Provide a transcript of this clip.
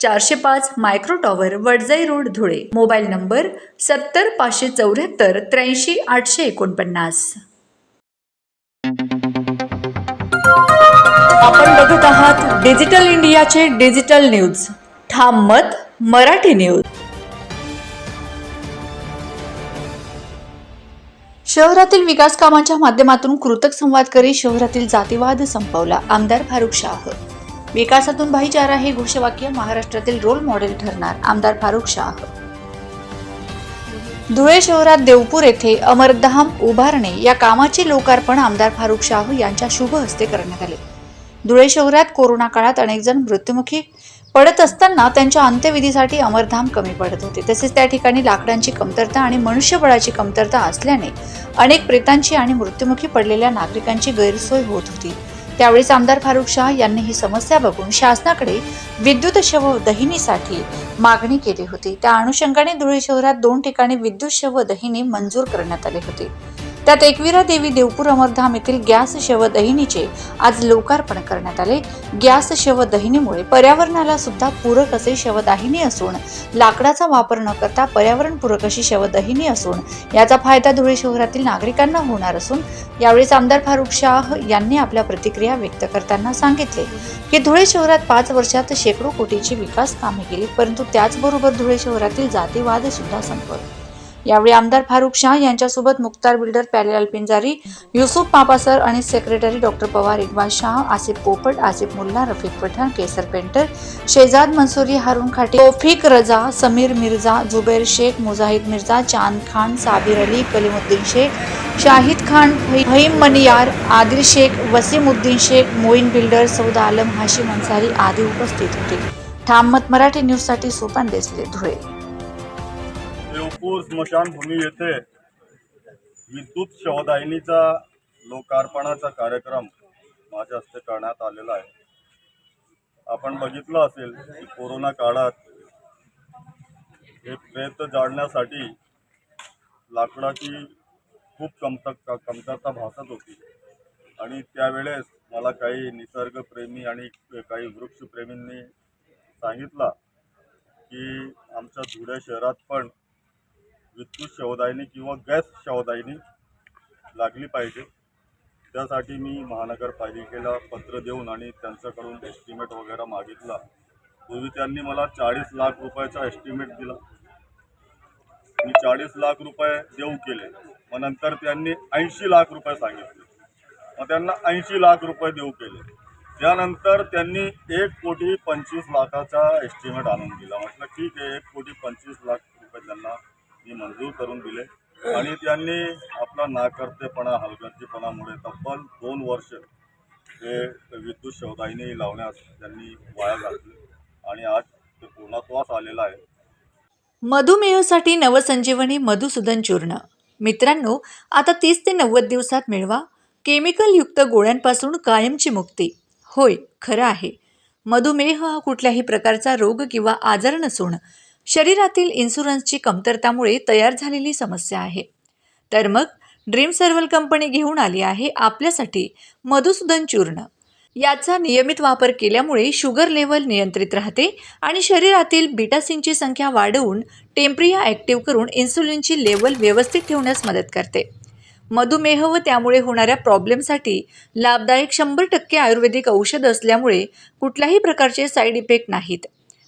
चारशे पाच micro tower Wadjai road Dhule. Mobile number सत्तर पाचशे चौऱ्याहत्तर त्र्याऐंशी आठशे एकोणपन्नास. आपण बघत आहात डिजिटल इंडियाचे डिजिटल न्यूज. ठाम मत मराठी न्यूज. शहरातील विकास कामांच्या माध्यमातून कृतक संवाद करी शहरातील जातीवाद संपवला. आमदार फारुख शाह. विकासातून भाईचारा हे घोषवाक्य महाराष्ट्रातील रोल मॉडेल ठरणार आमदार फारुख शाह. धुळे शहरात देवपूर येथे अमरधाम उभारणे या कामाचे लोकार्पण आमदार फारुख शाह यांच्या शुभ हस्ते करण्यात आले. धुळे शहरात कोरोना काळात अनेक जण मृत्युमुखी पडत असताना त्यांच्या अंत्यविधीसाठी अमरधाम कमी पडत होते. तसेच त्या ठिकाणी लाकडांची कमतरता आणि मनुष्यबळाची कमतरता असल्याने अनेक प्रेतांची आणि मृत्युमुखी पडलेल्या नागरिकांची गैरसोय होत होती. त्यावेळेस आमदार फारुख शाह यांनी ही समस्या बघून शासनाकडे विद्युत शव दहिनीसाठी मागणी केली होती. त्या अनुषंगाने धुळे शहरात दोन ठिकाणी विद्युत शव दहिनी मंजूर करण्यात आले होते. त्यात एकविरा देवी देवपूर अमरधाम येथील गॅस शवदहिनीचे आज लोकार्पण करण्यात आले. गॅस शवदहिनीमुळे पर्यावरणाला सुद्धा पूरक असे शवदाहिनी असून लाकडाचा वापर न करता पर्यावरणपूरक अशी शवदहिनी असून याचा फायदा धुळे शहरातील नागरिकांना होणार असून यावेळेस आमदार फारुख शाह यांनी आपल्या प्रतिक्रिया व्यक्त करताना सांगितले की धुळे शहरात पाच वर्षात शेकडो कोटीची विकास कामे केली परंतु त्याचबरोबर धुळे शहरातील जातीवाद सुद्धा संपवला यावेळी आमदार फारुख शाह यांच्यासोबत मुक्तार बिल्डर प्यालेलाल पिंजारी युसुफ पापासर आणि secretary doctor Pawar Iqbal Shah Asif Popat Asif Mulla Rafiq Pathan Kesar painter Shehzad Mansuri Haroon Khate Tofiq Raza Sameer Mirza Zubair Shaikh Mujahid Mirza Chand Khan Sabir Ali Kalimuddin Shaikh Shahid Khan Faheem Maniyar Adil Shaikh Wasimuddin Shaikh Moin builder Sauda Alam Hashim Ansari आदी उपस्थित होते. ठाम मराठी न्यूजसाठी सोपान देसले धुळे. नागपूर स्मशानभूमी येथे विद्युत शवदाहिनीचा लोकार्पणाचा कार्यक्रम माझ्या हस्ते करण्यात आलेला आहे. आपण बघितलं असेल की कोरोना काळात हे प्रेत जाळण्यासाठी लाकडाची खूप कमतर कमतरता भासत होती. आणि त्यावेळेस मला काही निसर्गप्रेमी आणि काही वृक्षप्रेमींनी सांगितला की आमच्या धुळे शहरात पण विद्युत शवदायनी किंवा गॅस शवदायनी लागली पाहिजे. त्यासाठी मी महानगरपालिकेला पत्र देऊन आणि त्यांच्याकडून एस्टिमेट वगैरे मागितला. पूर्वी त्यांनी मला चाळीस लाख रुपयाचा एस्टिमेट दिला. मी चाळीस लाख रुपये देऊ केले. मग नंतर त्यांनी ऐंशी लाख रुपये सांगितले. मग त्यांना ऐंशी लाख रुपये देऊ केले. त्यानंतर त्यांनी एक कोटी पंचवीस लाखाचा एस्टिमेट आणून दिला. म्हटलं ठीक आहे एक कोटी पंचवीस लाख रुपये त्यांना मी मंजूर करून दिले. आणि त्यांनी आपला नाकर्तेपणा हलगर्जीपणामुळे तब्बल दोन वर्ष ते विद्युत शोधाईने लावण्यास त्यांनी वाया घातले. आणि आज ते पूर्णत्वास आलेला आहे. मधुमेहासाठी नवसंजीवनी मधुसूदन चूर्ण. मित्रांनो आता तीस ते नव्वद दिवसात मिळवा. केमिकल युक्त गोळ्यांपासून कायमची मुक्ती. होय खरं आहे. मधुमेह हा कुठल्याही प्रकारचा रोग किंवा आजार नसून शरीरातील इन्शुरन्सची कमतरतामुळे तयार झालेली समस्या आहे. तर मग ड्रीम सर्वल कंपनी घेऊन आली आहे आपल्यासाठी मधुसूदन चूर्ण. याचा नियमित वापर केल्यामुळे शुगर लेवल नियंत्रित राहते आणि शरीरातील बिटासिनची संख्या वाढवून टेम्प्रिया ॲक्टिव्ह करून इन्सुलिनची लेवल व्यवस्थित ठेवण्यास मदत करते. मधुमेह व त्यामुळे होणाऱ्या प्रॉब्लेमसाठी लाभदायक शंभर टक्के आयुर्वेदिक औषध असल्यामुळे कुठल्याही प्रकारचे साईड इफेक्ट नाहीत.